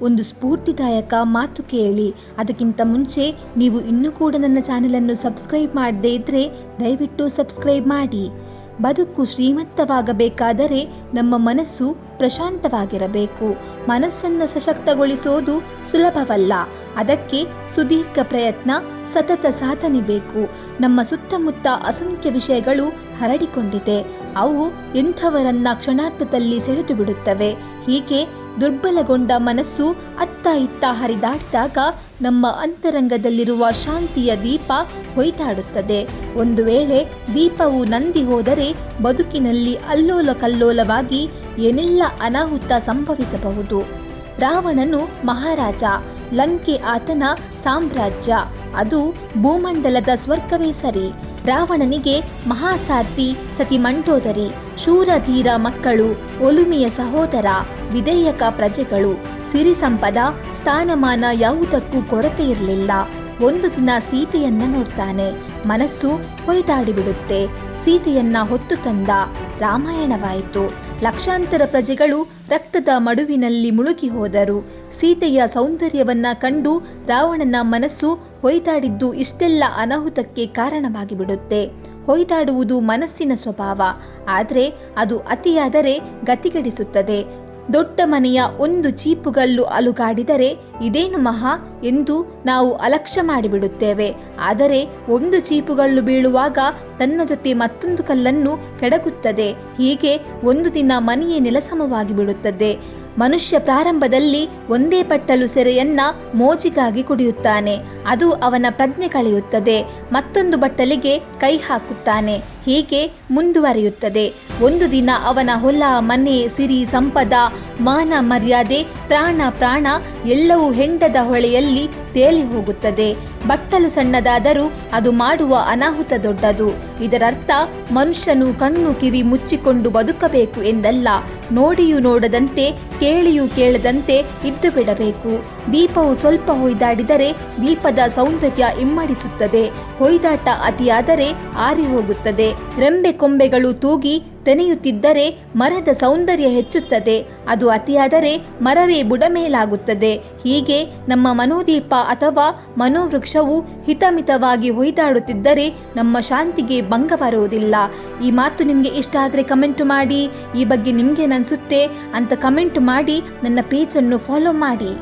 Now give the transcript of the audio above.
ಒಂದು ಸ್ಫೂರ್ತಿದಾಯಕ ಮಾತು ಕೇಳಿ. ಅದಕ್ಕಿಂತ ಮುಂಚೆ ನೀವು ಇನ್ನೂ ಕೂಡ ನನ್ನ ಚಾನೆಲನ್ನು ಸಬ್ಸ್ಕ್ರೈಬ್ ಮಾಡದೇ ಇದ್ದರೆ ದಯವಿಟ್ಟು ಸಬ್ಸ್ಕ್ರೈಬ್ ಮಾಡಿ. ಬದುಕು ಶ್ರೀಮಂತವಾಗಬೇಕಾದರೆ ನಮ್ಮ ಮನಸ್ಸು ಪ್ರಶಾಂತವಾಗಿರಬೇಕು. ಮನಸ್ಸನ್ನು ಸಶಕ್ತಗೊಳಿಸೋದು ಸುಲಭವಲ್ಲ. ಅದಕ್ಕೆ ಸುದೀರ್ಘ ಪ್ರಯತ್ನ ಸತತ ಸಾಧನೆ ಬೇಕು. ನಮ್ಮ ಸುತ್ತಮುತ್ತ ಅಸಂಖ್ಯ ವಿಷಯಗಳು ಹರಡಿಕೊಂಡಿದೆ. ಅವು ಎಂಥವರನ್ನ ಕ್ಷಣಾರ್ಥದಲ್ಲಿ ಸೆಳೆದು ಬಿಡುತ್ತವೆ. ಹೀಗೆ ದುರ್ಬಲಗೊಂಡ ಮನಸ್ಸು ಅತ್ತ ಇತ್ತ ಹರಿದಾಡಿದಾಗ ನಮ್ಮ ಅಂತರಂಗದಲ್ಲಿರುವ ಶಾಂತಿಯ ದೀಪ ಹೊಯ್ದಾಡುತ್ತದೆ. ಒಂದು ವೇಳೆ ದೀಪವು ನಂದಿ ಹೋದರೆ ಬದುಕಿನಲ್ಲಿ ಅಲ್ಲೋಲ ಕಲ್ಲೋಲವಾಗಿ ಏನೆಲ್ಲ ಅನಾಹುತ ಸಂಭವಿಸಬಹುದು? ರಾವಣನು ಮಹಾರಾಜ, ಲಂಕೆ ಆತನ ಸಾಮ್ರಾಜ್ಯ. ಅದು ಭೂಮಂಡಲದ ಸ್ವರ್ಗವೇ ಸರಿ. ರಾವಣನಿಗೆ ಮಹಾಸಾಧ್ವಿ, ಸತಿ ಮಂಡೋದರಿ ಶೂರಧೀರ ಮಕ್ಕಳು, ಒಲುಮೆಯ ಸಹೋದರ, ವಿಧೇಯಕ ಪ್ರಜೆಗಳು, ಸಿರಿ ಸಂಪದ, ಸ್ಥಾನಮಾನ ಯಾವುದಕ್ಕೂ ಕೊರತೆ ಇರಲಿಲ್ಲ. ಒಂದು ದಿನ ಸೀತೆಯನ್ನ ನೋಡ್ತಾನೆ. ಮನಸ್ಸು ಹೊಯ್ದಾಡಿಬಿಡುತ್ತೆ ಸೀತೆಯನ್ನ ಹೊತ್ತು ತಂದ ರಾಮಾಯಣವಾಯಿತು. ಲಕ್ಷಾಂತರ ಪ್ರಜೆಗಳು ರಕ್ತದ ಮಡುವಿನಲ್ಲಿ ಮುಳುಗಿ ಹೋದರು. ಸೀತೆಯ ಸೌಂದರ್ಯವನ್ನ ಕಂಡು ರಾವಣನ ಮನಸ್ಸು ಹೊಯ್ದಾಡಿದ್ದು ಇಷ್ಟೆಲ್ಲ ಅನಾಹುತಕ್ಕೆ ಕಾರಣವಾಗಿಬಿಡುತ್ತೆ. ಹೊಯ್ದಾಡುವುದು ಮನಸ್ಸಿನ ಸ್ವಭಾವ. ಆದರೆ ಅದು ಅತಿಯಾದರೆ ಗತಿಗೆಡಿಸುತ್ತದೆ. ದೊಡ್ಡ ಮನೆಯ ಒಂದು ಚೀಪುಗಲ್ಲು ಅಲುಗಾಡಿದರೆ ಇದೇನು ಮಹಾ ಎಂದು ನಾವು ಅಲಕ್ಷ್ಯ ಮಾಡಿಬಿಡುತ್ತೇವೆ. ಆದರೆ ಒಂದು ಚೀಪುಗಲ್ಲು ಬೀಳುವಾಗ ತನ್ನ ಜೊತೆ ಮತ್ತೊಂದು ಕಲ್ಲನ್ನು ಕೆಡಕುತ್ತದೆ. ಹೀಗೆ ಒಂದು ದಿನ ಮನೆಯೇ ನೆಲಸಮವಾಗಿ ಬಿಡುತ್ತದೆ ಮನುಷ್ಯ ಪ್ರಾರಂಭದಲ್ಲಿ ಒಂದೇ ಪಟ್ಟಲು ಸೆರೆಯನ್ನ ಮೋಜಿಗಾಗಿ ಕುಡಿಯುತ್ತಾನೆ. ಅದು ಅವನ ಪ್ರಜ್ಞೆ ಕಳೆಯುತ್ತದೆ. ಮತ್ತೊಂದು ಬಟ್ಟಲಿಗೆ ಕೈ ಹಾಕುತ್ತಾನೆ. ಹೀಗೆ ಮುಂದುವರಿಯುತ್ತದೆ. ಒಂದು ದಿನ ಅವನ ಹೊಲ, ಮನೆ, ಸಿರಿ, ಸಂಪದ, ಮಾನ ಮರ್ಯಾದೆ, ಪ್ರಾಣ ಪ್ರಾಣ ಎಲ್ಲವೂ ಹೆಂಡದ ಹೊಳೆಯಲ್ಲಿ ತೇಲಿ ಹೋಗುತ್ತದೆ. ಬಟ್ಟಲು ಸಣ್ಣದಾದರೂ ಅದು ಮಾಡುವ ಅನಾಹುತ ದೊಡ್ಡದು. ಇದರರ್ಥ ಮನುಷ್ಯನು ಕಣ್ಣು ಕಿವಿ ಮುಚ್ಚಿಕೊಂಡು ಬದುಕಬೇಕು ಎಂದಲ್ಲ. ನೋಡಿಯೂ ನೋಡದಂತೆ, ಕೇಳಿಯೂ ಕೇಳದಂತೆ ಇದ್ದು ಬಿಡಬೇಕು. ದೀಪವು ಸ್ವಲ್ಪ ಹೊಯ್ದಾಡಿದರೆ ದೀಪದ ಸೌಂದರ್ಯ ಇಮ್ಮಡಿಸುತ್ತದೆ. ಹೊಯ್ದಾಟ ಅತಿಯಾದರೆ ಆರಿ ಹೋಗುತ್ತದೆ ರೆಂಬೆ ಕೊಂಬೆಗಳು ತೂಗಿ ತೆನೆಯುತ್ತಿದ್ದರೆ ಮರದ ಸೌಂದರ್ಯ ಹೆಚ್ಚುತ್ತದೆ, ಅದು ಅತಿಯಾದರೆ ಮರವೇ ಬುಡಮೇಲಾಗುತ್ತದೆ. ಹೀಗೆ ನಮ್ಮ ಮನೋದೀಪ ಅಥವಾ ಮನೋವೃಕ್ಷವು ಹಿತಮಿತವಾಗಿ ಹೊಯ್ದಾಡುತ್ತಿದ್ದರೆ ನಮ್ಮ ಶಾಂತಿಗೆ ಭಂಗ ಬರುವುದಿಲ್ಲ. ಈ ಮಾತು ನಿಮಗೆ ಇಷ್ಟ ಆದರೆ ಕಮೆಂಟ್ ಮಾಡಿ, ಈ ಬಗ್ಗೆ ನಿಮಗೆ ಅನಿಸುತ್ತೆ ಅಂತ ಕಮೆಂಟ್ ಮಾಡಿ ನನ್ನ ಪೇಜನ್ನು ಫಾಲೋ ಮಾಡಿ.